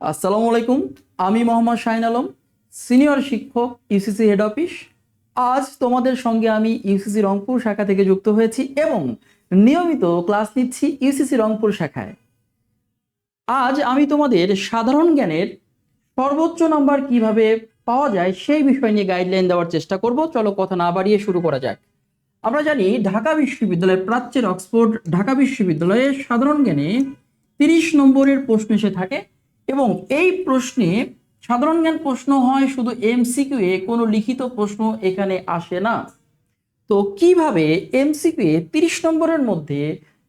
আসসালামু আলাইকুম। আমি মোহাম্মদ শাহিন আলম, সিনিয়র শিক্ষক ইউসিসি হেড অফিস আজ তোমাদের সঙ্গে আমি ইউসিসি রংপুর শাখা থেকে যুক্ত হয়েছি এবং নিয়মিত ক্লাস নিচ্ছি ইউসিসি রংপুর শাখায়। আজ আমি তোমাদের সাধারণ জ্ঞানের সর্বোচ্চ নাম্বার কীভাবে পাওয়া যায় সেই বিষয় নিয়ে গাইডলাইন দেওয়ার চেষ্টা করব। চলো কথা না বাড়িয়ে শুরু করা যাক। আমরা জানি ঢাকা বিশ্ববিদ্যালয়ের প্রাচ্যের অক্সফোর্ড ঢাকা বিশ্ববিদ্যালয়ে সাধারণ জ্ঞানে তিরিশ নম্বরের প্রশ্ন এসে থাকে এবং এই প্রশ্নে সাধারণ জ্ঞান প্রশ্ন হয় শুধু এমসিকিউ এ কোনো লিখিত প্রশ্ন এখানে আসে না। তো কীভাবে এমসিকিউ এ তিরিশ নম্বরের মধ্যে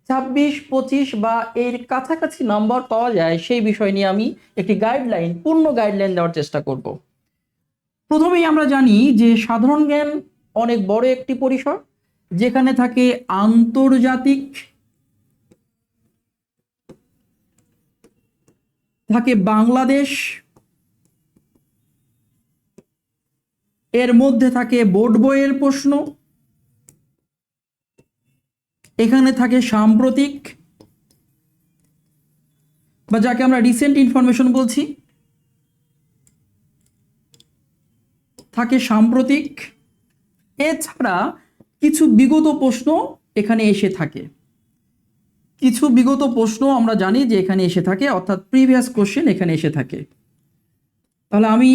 ছাব্বিশ, পঁচিশ বা এর কাছাকাছি নাম্বার পাওয়া যায় সেই বিষয় নিয়ে আমি একটি গাইডলাইন পূর্ণ গাইডলাইন দেওয়ার চেষ্টা করব। প্রথমেই আমরা জানি যে সাধারণ জ্ঞান অনেক বড় একটি পরিসর, যেখানে থাকে আন্তর্জাতিক থাকে বাংলাদেশ, এর মধ্যে থাকে বোর্ড বইয়ের প্রশ্ন, এখানে থাকে সাম্প্রতিক, বা যাকে আমরা রিসেন্ট ইনফরমেশন বলছি, থাকে সাম্প্রতিক, এছাড়া কিছু বিগত প্রশ্ন এখানে এসে থাকে। কিছু বিগত প্রশ্ন আমরা জানি যে এখানে এসে থাকে, অর্থাৎ প্রিভিয়াস কোশ্চেন এখানে এসে থাকে। তাহলে আমি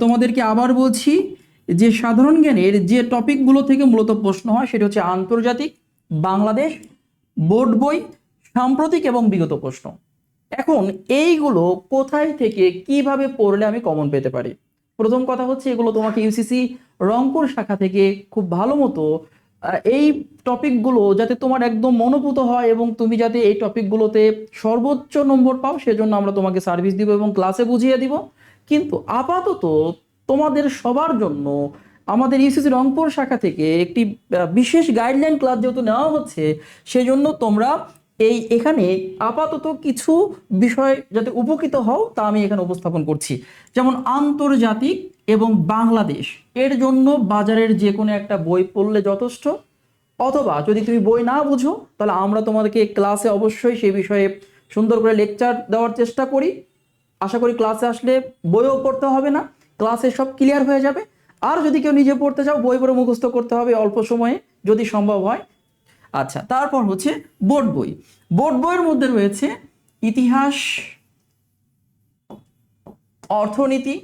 তোমাদেরকে আবার বলছি যে সাধারণ জ্ঞানের যে টপিকগুলো থেকে মূলত প্রশ্ন হয়, সেটা হচ্ছে আন্তর্জাতিক, বাংলাদেশ, বোর্ড বই, সাম্প্রতিক এবং বিগত প্রশ্ন। এখন এইগুলো কোথায় থেকে কীভাবে পড়লে আমি কমন পেতে পারি? প্রথম কথা হচ্ছে এগুলো তোমাকে ইউসিসি রংপুর শাখা থেকে খুব ভালো মতো এই টপিকগুলো যাতে তোমার একদম মনোভূত হয় এবং তুমি যাতে এই টপিকগুলোতে সর্বোচ্চ নম্বর পাও, সেজন্য আমরা তোমাকে সার্ভিস দিব এবং ক্লাসে বুঝিয়ে দিব। কিন্তু আপাতত তোমাদের সবার জন্য আমাদের ইউসিসি রংপুর শাখা থেকে একটি বিশেষ গাইডলাইন ক্লাস যেহেতু নেওয়া হচ্ছে, সেজন্য তোমরা এই এখানে আপাতত কিছু বিষয় যাতে উপকৃত হও, তা আমি এখানে উপস্থাপন করছি। যেমন আন্তর্জাতিক এবং বাংলাদেশ, এর জন্য বাজারের যে কোনো একটা বই পড়লে যথেষ্ট। অথবা যদি তুমি বই না বুঝো, তাহলে আমরা তোমাদেরকে ক্লাসে অবশ্যই সেই বিষয়ে সুন্দর করে লেকচার দেওয়ার চেষ্টা করি। আশা করি ক্লাসে আসলে বইও পড়তে হবে না, ক্লাসে সব ক্লিয়ার হয়ে যাবে। আর যদি কেউ নিজে পড়তে চাও, বই পড়ে মুখস্থ করতে হবে অল্প সময়ে, যদি সম্ভব হয়। আচ্ছা তারপর হচ্ছে বোর্ড বই। বোর্ড বইয়ের মধ্যে রয়েছে ইতিহাস, অর্থনীতি,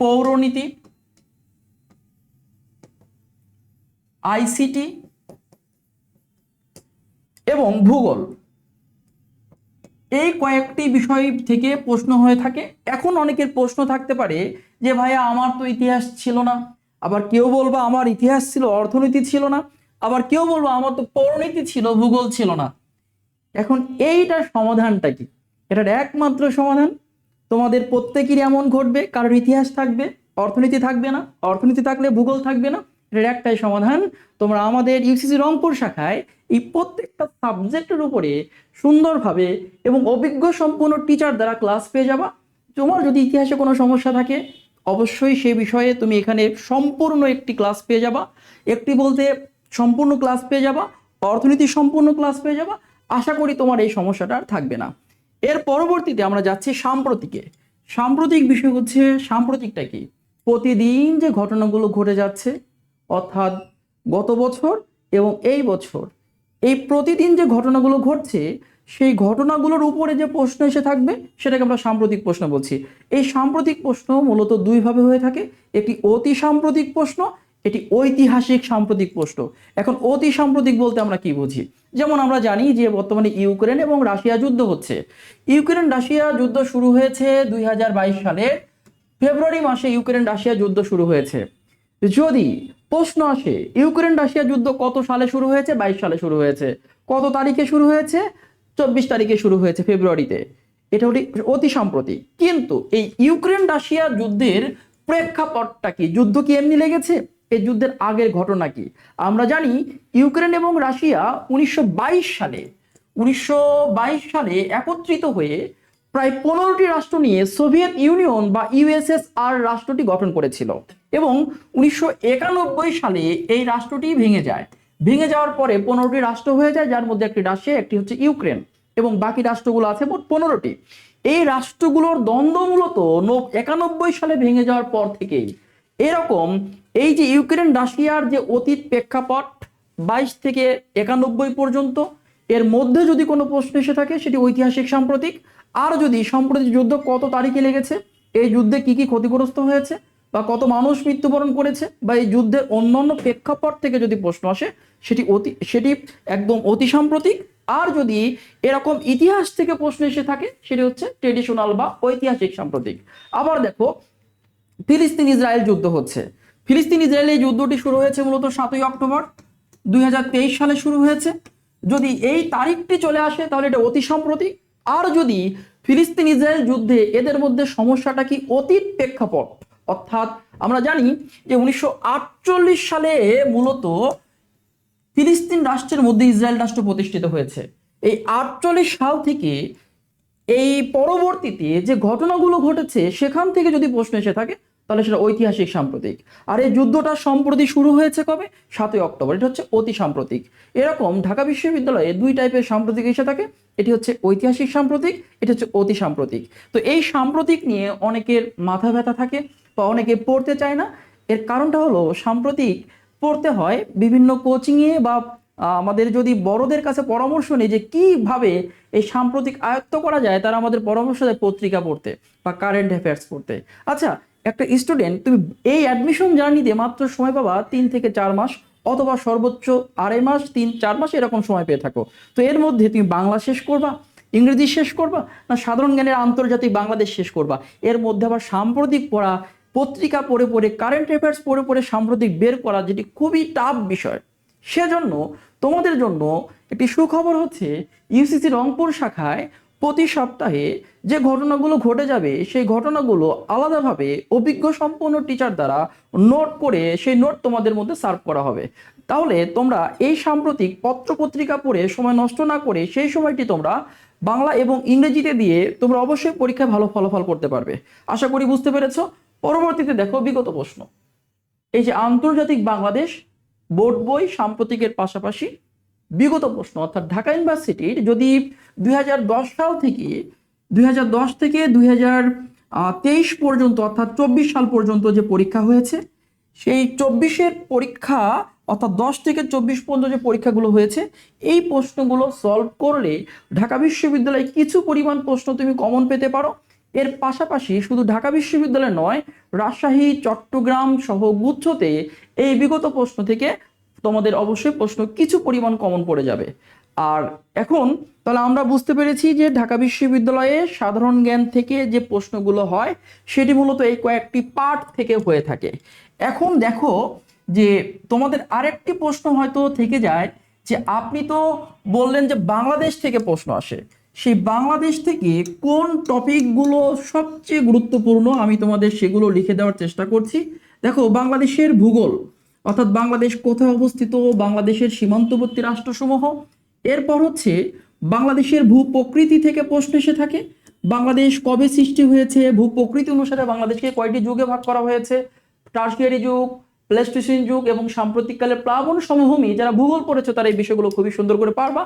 পৌরনীতি, আইসিটি এবং ভূগোল। এই কয়েকটি বিষয় থেকে প্রশ্ন হয়ে থাকে। এখন অনেকের প্রশ্ন থাকতে পারে যে, ভাইয়া, আমার তো ইতিহাস ছিল না। আবার কেউ বলব আমার ইতিহাস ছিল, অর্থনীতি ছিল না, আবার কেউ বলব আমার তো পৌরনীতি ছিল, ভূগোল ছিল না। এখন এইটার সমাধানটা কি? এটার একমাত্র সমাধান? তোমাদের প্রত্যেকেরই এমন ঘটবে, কারোর ইতিহাস থাকবে, অর্থনীতি থাকবে না, অর্থনীতি থাকলে ভূগোল থাকবে না, এটার একটাই সমাধান, তোমরা আমাদের ইউসিসি রংপুর শাখায় এই প্রত্যেকটা সাবজেক্টের উপরে সুন্দরভাবে এবং অভিজ্ঞ সম্পূর্ণ টিচার দ্বারা ক্লাস পেয়ে যাবা। তোমার যদি ইতিহাসে কোনো সমস্যা থাকে অবশ্যই সেই বিষয়ে তুমি এখানে সম্পূর্ণ একটি ক্লাস পেয়ে যাবা। একটি বলতে সম্পূর্ণ ক্লাস পেয়ে যাবা, অর্থনীতি সম্পূর্ণ ক্লাস পেয়ে যাবা, আশা করি তোমার এই সমস্যাটা আর থাকবে না। এর পরবর্তীতে আমরা যাচ্ছি সাম্প্রতিকে। সাম্প্রতিক বিষয় হচ্ছে, সাম্প্রতিকটা কি? প্রতিদিন যে ঘটনাগুলো ঘটে যাচ্ছে, অর্থাৎ গত বছর এবং এই বছর, এই প্রতিদিন যে ঘটনাগুলো ঘটছে সেই ঘটনাগুলোর উপরে যে প্রশ্ন এসে থাকবে, সেটাকে আমরা সাম্প্রতিক প্রশ্ন বলছি। এই সাম্প্রতিক প্রশ্ন মূলত দুইভাবে হয়ে থাকে। একটি অতি সাম্প্রতিক প্রশ্ন এটি ঐতিহাসিক সাম্প্রতিক প্রশ্ন। এখন অতি সাম্প্রতিক বলতে আমরা কি বুঝি? যেমন আমরা জানি যে বর্তমানে ইউক্রেন এবং রাশিয়া যুদ্ধ হচ্ছে। ইউক্রেন রাশিয়া যুদ্ধ শুরু হয়েছে দুই সালের ফেব্রুয়ারি মাসে ইউক্রেন রাশিয়া যুদ্ধ শুরু হয়েছে। যদি প্রশ্ন আসে ইউক্রেন রাশিয়া যুদ্ধ কত সালে শুরু হয়েছে? বাইশ সালে শুরু হয়েছে। কত তারিখে শুরু হয়েছে? চব্বিশ তারিখে শুরু হয়েছে ফেব্রুয়ারিতে। এটা অতি অতি সম্প্রতি কিন্তু এই ইউক্রেন রাশিয়া যুদ্ধের প্রেক্ষাপটটা কি? যুদ্ধ কি এমনি লেগেছে? এই যুদ্ধের আগের ঘটনা কি? আমরা জানি ইউক্রেন এবং রাশিয়া উনিশশো বাইশ সালে, উনিশশো বাইশ সালে একত্রিত হয়ে প্রায় পনেরোটি রাষ্ট্র নিয়ে সোভিয়েত ইউনিয়ন বা ইউএসএসআর রাষ্ট্রটি গঠন করেছিল। এবং উনিশশো একানব্বই সালে এই রাষ্ট্রটি ভেঙে যায়। ভেঙে যাওয়ার পরে পনেরোটি রাষ্ট্র হয়ে যায়, যার মধ্যে একটি রাশিয়া, একটি হচ্ছে ইউক্রেন এবং বাকি রাষ্ট্রগুলো আছে মোট পনেরোটি। এই রাষ্ট্রগুলোর দ্বন্দ্ব মূলত একানব্বই সালে ভেঙে যাওয়ার পর থেকেই। এরকম এই যে ইউক্রেন, রাশিয়ার যে অতীত প্রেক্ষাপট বাইশ থেকে একানব্বই পর্যন্ত, এর মধ্যে যদি কোনো প্রশ্ন এসে থাকে, সেটি ঐতিহাসিক, সাম্প্রতিক। আর যদি সাম্প্রতিক যুদ্ধ কত তারিখে লেগেছে, এই যুদ্ধে কি কি ক্ষতিগ্রস্ত হয়েছে বা কত মানুষ মৃত্যুবরণ করেছে বা এই যুদ্ধের অন্যান্য প্রেক্ষাপট থেকে যদি প্রশ্ন আসে, সেটি অতি, সেটি একদম অতি সাম্প্রতিক। আর যদি এরকম ইতিহাস থেকে প্রশ্ন এসে থাকে, সেটি হচ্ছে ট্রেডিশনাল বা ঐতিহাসিক সাম্প্রতিক। আবার দেখো, ফিলিস্তিন ইসরায়েল যুদ্ধ হচ্ছে। ফিলিস্তিন ইসরায়েল এই যুদ্ধটি শুরু হয়েছে মূলত সাতই অক্টোবর দুই হাজার তেইশ সালে শুরু হয়েছে। যদি এই তারিখটি চলে আসে, তাহলে এটা অতি সাম্প্রতিক। আর যদি ফিলিস্তিন ইসরায়েল যুদ্ধে এদের মধ্যে সমস্যাটা কি অতীত প্রেক্ষাপট অর্থাৎ আমরা জানি যে উনিশশো আটচল্লিশ সালে মূলত ফিলিস্তিন রাষ্ট্রের মধ্যে ইসরায়েল রাষ্ট্র প্রতিষ্ঠিত হয়েছে। এই আটচল্লিশ সাল থেকে এই পরবর্তীতে যে ঘটনাগুলো ঘটেছে, সেখান থেকে যদি প্রশ্ন এসে থাকে, তাহলে সেটা ঐতিহাসিক সাম্প্রতিক। আর এই যুদ্ধটা সম্প্রতি শুরু হয়েছে কবে? সাতই অক্টোবর। এটা হচ্ছে অতি সাম্প্রতিক। এরকম ঢাকা বিশ্ববিদ্যালয়ে দুই টাইপের সাম্প্রতিক এসে থাকে। এটি হচ্ছে ঐতিহাসিক সাম্প্রতিক, এটি হচ্ছে অতি সাম্প্রতিক। তো এই সাম্প্রতিক নিয়ে অনেকের মাথা ব্যথা থাকে বা অনেকে পড়তে চায় না। এর কারণটা হলো সাম্প্রতিক পড়তে হয় বিভিন্ন কোচিংয়ে বা আমাদের যদি বড়দের কাছে পরামর্শ নেই যে কীভাবে এই সাম্প্রতিক আয়ত্ত করা যায়, তারা আমাদের পরামর্শ দেয় পত্রিকা পড়তে বা কারেন্ট অ্যাফেয়ার্স পড়তে। আচ্ছা একটা স্টুডেন্ট তুমি এই অ্যাডমিশন জার্নিতে মাত্র সময় পাবা তিন থেকে চার মাস অথবা সর্বোচ্চ আড়াই মাস, তিন, চার মাস এরকম সময় পেয়ে থাকো। তো এর মধ্যে তুমি বাংলা শেষ করবা, ইংরেজি শেষ করবা না সাধারণ জ্ঞানের আন্তর্জাতিক বাংলাদেশ শেষ করবা? এর মধ্যে আবার সাম্প্রতিক পড়া পত্রিকা পড়ে পড়ে কারেন্ট অ্যাফেয়ার্স পড়ে পড়ে সাম্প্রতিক বের করা যেটি খুবই টাফ বিষয়। সেজন্য তোমাদের জন্য একটি সুখবর হচ্ছে ইউসিসি রংপুর শাখায় প্রতি সপ্তাহে যে ঘটনাগুলো ঘটে যাবে, সেই ঘটনাগুলো আলাদাভাবে অভিজ্ঞ সম্পন্ন টিচার দ্বারা নোট করে সেই নোট তোমাদের মধ্যে সার্ভ করা হবে। তাহলে তোমরা এই সাম্প্রতিক পত্রপত্রিকা পড়ে সময় নষ্ট না করে সেই সময়টি তোমরা বাংলা এবং ইংরেজিতে দিয়ে তোমরা অবশ্যই পরীক্ষায় ভালো ফলাফল করতে পারবে। আশা করি বুঝতে পেরেছ। পরবর্তীতে দেখো বিগত প্রশ্ন। এই যে আন্তর্জাতিক বাংলাদেশ বোর্ড বই সাম্প্রতিকের পাশাপাশি বিগত প্রশ্ন, অর্থাৎ ঢাকা ইউনিভার্সিটির যদি দুই হাজার দশ সাল থেকে, দুই হাজার দশ থেকে দুই পর্যন্ত, অর্থাৎ চব্বিশ সাল পর্যন্ত যে পরীক্ষা হয়েছে, সেই চব্বিশের পরীক্ষা, অর্থাৎ দশ থেকে চব্বিশ পর্যন্ত যে পরীক্ষাগুলো হয়েছে, এই প্রশ্নগুলো সলভ করলে ঢাকা বিশ্ববিদ্যালয়ে কিছু পরিমাণ প্রশ্ন তুমি কমন পেতে পারো। এর পাশাপাশি শুধু ঢাকা বিশ্ববিদ্যালয় নয়, রাজশাহী, চট্টগ্রাম সহ গুচ্ছতে এই বিগত প্রশ্ন থেকে তোমাদের অবশ্যই প্রশ্ন কিছু পরিমাণ কমন পড়ে যাবে। আর এখন তাহলে আমরা বুঝতে পেরেছি যে ঢাকা বিশ্ববিদ্যালয়ে সাধারণ জ্ঞান থেকে যে প্রশ্নগুলো হয়, সেটি মূলত এই কয়েকটি পার্ট থেকে হয়ে থাকে। এখন দেখো যে তোমাদের আরেকটি প্রশ্ন হয়তো থেকে যায় যে আপনি তো বললেন যে বাংলাদেশ থেকে প্রশ্ন আসে। সেই বাংলাদেশ থেকে কোন টপিকগুলো সবচেয়ে গুরুত্বপূর্ণ আমি তোমাদের সেগুলো লিখে দেওয়ার চেষ্টা করছি। দেখো, বাংলাদেশের ভূগোল, অর্থাৎ বাংলাদেশ কোথায় অবস্থিত, বাংলাদেশের সীমান্তবর্তী রাষ্ট্রসমূহ, এরপর হচ্ছে বাংলাদেশের ভূপ্রকৃতি থেকে প্রশ্ন এসে থাকে, বাংলাদেশ কবে সৃষ্টি হয়েছে, ভূপ্রকৃতি অনুসারে বাংলাদেশকে কয়টি যুগে ভাগ করা হয়েছে, টার্সিয়ারি যুগ প্লেস্টোসিন যুগ এবং সাম্প্রতিককালের প্লাবন সমভূমি, যারা ভূগোল পড়েছে, তারা এই বিষয়গুলো খুবই সুন্দর করে পারবা।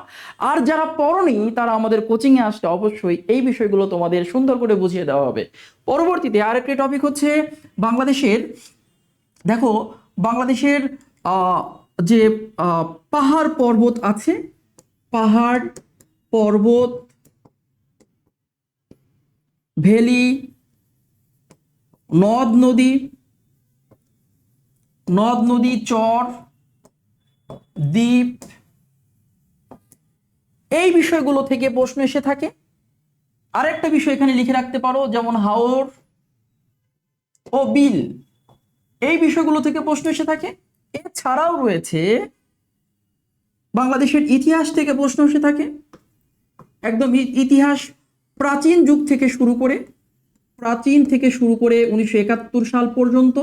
আর যারা পড়নি, তারা আমাদের কোচিংয়ে আসলে অবশ্যই এই বিষয়গুলো তোমাদের সুন্দর করে বুঝিয়ে দেওয়া হবে। পরবর্তীতে আরেকটি টপিক হচ্ছে বাংলাদেশের, দেখো, বাংলাদেশের যে পাহাড় পর্বত আছে, পাহাড় পর্বত, ভ্যালি, নদ, নদী নদ নদী, চর, দ্বীপ, এই বিষয়গুলো থেকে প্রশ্ন এসে থাকে। আরেকটা বিষয় এখানে লিখে রাখতে পারো, যেমন হাওর ও বিল। এই বিষয়গুলো থেকে প্রশ্ন এসে থাকে। এছাড়াও রয়েছে, বাংলাদেশের ইতিহাস থেকে প্রশ্ন এসে থাকে। একদম ইতিহাস প্রাচীন যুগ থেকে শুরু করে, প্রাচীন থেকে শুরু করে উনিশশো একাত্তর সাল পর্যন্ত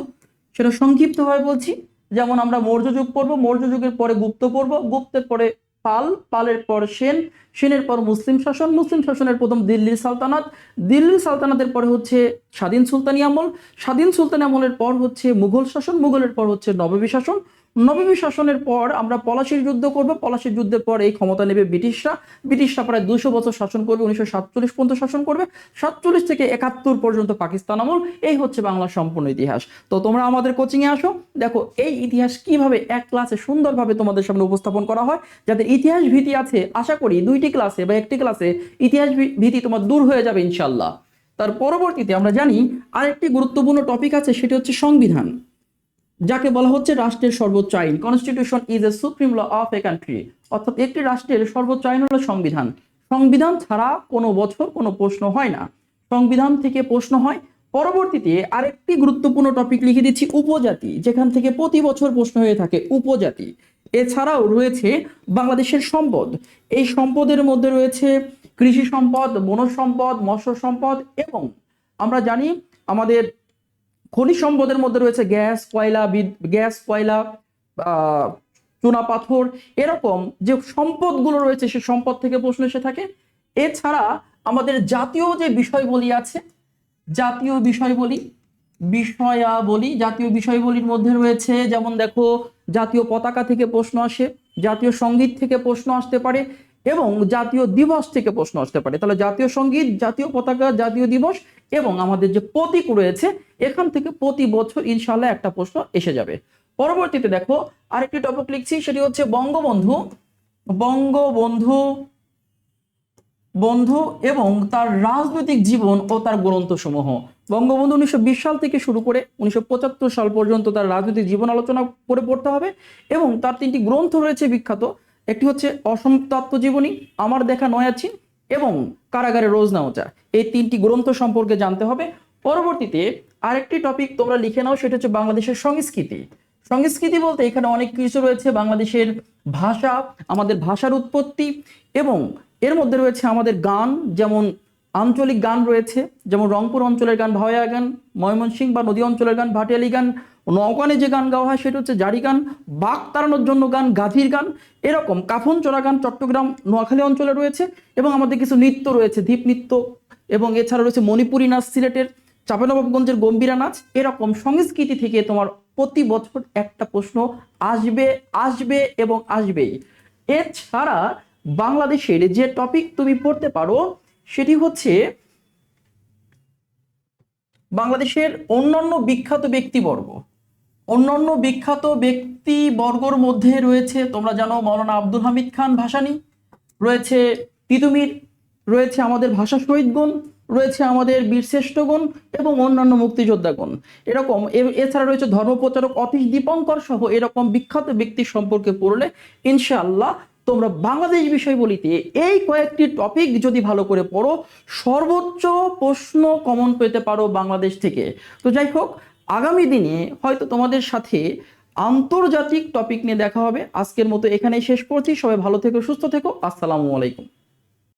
সেটা সংক্ষিপ্তভাবে বলছি। যেমন আমরা মৌর্য যুগ পড়ব মৌর্য যুগের পরে গুপ্ত পড়ব, গুপ্তের পরে পাল, পালের পর সেন, সেনের পর মুসলিম শাসন, মুসলিম শাসনের প্রথম দিল্লির সালতানাত। দিল্লির সালতানাতের পরে হচ্ছে স্বাধীন সুলতানি আমল। স্বাধীন সুলতানি আমলের পর হচ্ছে মুঘল শাসন, মুঘলের পর হচ্ছে নবাবী শাসন। নবী শাসনের পর আমরা পলাশির যুদ্ধ করব। পলাশির যুদ্ধের পর এই ক্ষমতা নেবে ব্রিটিশরা। ব্রিটিশরা প্রায় দুশো বছর শাসন করবে, উনিশশো সাতচল্লিশ পর্যন্ত শাসন করবে। সাতচল্লিশ থেকে একাত্তর পর্যন্ত পাকিস্তান আমল। এই হচ্ছে বাংলার সম্পূর্ণ ইতিহাস। তো তোমরা আমাদের কোচিংয়ে আসো। দেখো, এই ইতিহাস কীভাবে এক ক্লাসে সুন্দরভাবে তোমাদের সামনে উপস্থাপন করা হয়, যাতে ইতিহাস ভীতি আছে। আশা করি দুইটি ক্লাসে বা একটি ক্লাসে ইতিহাস ভীতি তোমার দূর হয়ে যাবে ইনশাল্লাহ তার পরবর্তীতে আমরা জানি আরেকটি গুরুত্বপূর্ণ টপিক আছে, সেটি হচ্ছে সংবিধান। যাকে বলা হচ্ছে রাষ্ট্রের সর্বোচ্চ আইন। Constitution is a supreme law of a country অর্থাৎ একটি রাষ্ট্রের সর্বোচ্চ আইন হলো সংবিধান। সংবিধান ছাড়া কোনো বছর কোনো প্রশ্ন হয় না। সংবিধান থেকে প্রশ্ন হয়, পরবর্তীতে আরেকটি গুরুত্বপূর্ণ টপিক লিখে দিচ্ছি, উপজাতি, যেখান থেকে প্রতি বছর প্রশ্ন হয়ে থাকে উপজাতি। এছাড়াও রয়েছে বাংলাদেশের সম্পদ। এই সম্পদের মধ্যে রয়েছে কৃষি সম্পদ, বনজ সম্পদ, মৎস্য সম্পদ এবং আমরা জানি আমাদের খনিজ সম্পদের মধ্যে রয়েছে গ্যাস, কয়লা গ্যাস, কয়লা চুনা পাথর। এরকম যে সম্পদগুলো রয়েছে, সে সম্পদ থেকে প্রশ্ন এসে থাকে। এছাড়া আমাদের জাতীয় যে বিষয়বলী আছে, জাতীয় বিষয়বলী, বিষয়াবলী, জাতীয় বিষয়বলীর মধ্যে রয়েছে, যেমন দেখো, জাতীয় পতাকা থেকে প্রশ্ন আসে, জাতীয় সংগীত থেকে প্রশ্ন আসতে পারে এবং জাতীয় দিবস থেকে প্রশ্ন আসতে পারে। তাহলে জাতীয় সংগীত, জাতীয় পতাকা, জাতীয় দিবস এবং আমাদের যে প্রতীক রয়েছে, এখান থেকে প্রতি বছর ইনশাল্লাহ একটা প্রশ্ন এসে যাবে। পরবর্তীতে দেখো, আরেকটি টপিক লিখছি, সেটি হচ্ছে বঙ্গবন্ধু বঙ্গবন্ধু, বন্ধু এবং তার রাজনৈতিক জীবন ও তার গ্রন্থসমূহ। বঙ্গবন্ধু উনিশশো বিশ সাল থেকে শুরু করে উনিশশো পঁচাত্তর সাল পর্যন্ত তার রাজনৈতিক জীবন আলোচনা করে পড়তে হবে এবং তার তিনটি গ্রন্থ রয়েছে বিখ্যাত। একটি হচ্ছে অসম তত্ত্বজীবনী আমার দেখা নয়াচিন এবং কারাগারে রোজ নাওচা এই তিনটি গ্রন্থ সম্পর্কে জানতে হবে। পরবর্তীতে আরেকটি টপিক তোমরা লিখে নাও, সেটা হচ্ছে বাংলাদেশের সংস্কৃতি। সংস্কৃতি বলতে এখানে অনেক কিছু রয়েছে, বাংলাদেশের ভাষা, আমাদের ভাষার উৎপত্তি, এবং এর মধ্যে রয়েছে আমাদের গান, যেমন আঞ্চলিক গান রয়েছে, যেমন রংপুর অঞ্চলের গান, ভাওয়া গান, ময়মনসিংহ বা নদী অঞ্চলের গান, ভাটিয়ালি গান নওগানে যে গান গাওয়া হয়, সেটা হচ্ছে জারি গান বাঘ তাড়ানোর জন্য গান, গাভীর গান, এরকম কাফন চড়া গান চট্টগ্রাম নোয়াখালী অঞ্চলে রয়েছে এবং আমাদের কিছু নৃত্য রয়েছে, ধীপ নৃত্য এবং এছাড়া রয়েছে মণিপুরি নাচ, সিলেটের চাঁপানবাবগঞ্জের গম্ভীরা নাচ। এরকম সংস্কৃতি থেকে তোমার প্রতি বছর একটা প্রশ্ন আসবে আসবে এবং আসবেই। এছাড়া বাংলাদেশের যে টপিক তুমি পড়তে পারো, সেটি হচ্ছে বাংলাদেশের অন্যান্য বিখ্যাত ব্যক্তিবর্গ। অন্যান্য বিখ্যাত ব্যক্তিবর্গর মধ্যে রয়েছে, তোমরা জানো মৌলানা আব্দুল হামিদ খান ভাসানী, রয়েছে তিতুমির, রয়েছে আমাদের ভাষা শহীদগণ, রয়েছে আমাদের বীরশ্রেষ্ঠগণ এবং অন্যান্য মুক্তিযোদ্ধাগণ। এরকম এছাড়া রয়েছে ধর্মপ্রচারক অতীশ দীপঙ্কর সহ এরকম বিখ্যাত ব্যক্তি সম্পর্কে পড়লে ইনশাআল্লাহ তোমরা বাংলাদেশ বিষয় বলিতে এই কয়েকটি টপিক যদি ভালো করে পড়ো, সর্বোচ্চ প্রশ্ন কমন পেতে পারো বাংলাদেশ থেকে। তো যাই হোক আগামী দিনে হয়তো তোমাদের সাথে আন্তর্জাতিক টপিক নিয়ে দেখা হবে। আজকের মতো এখানেই শেষ করছি। সবাই ভালো থেকো, সুস্থ থেকো। আসসালামু আলাইকুম।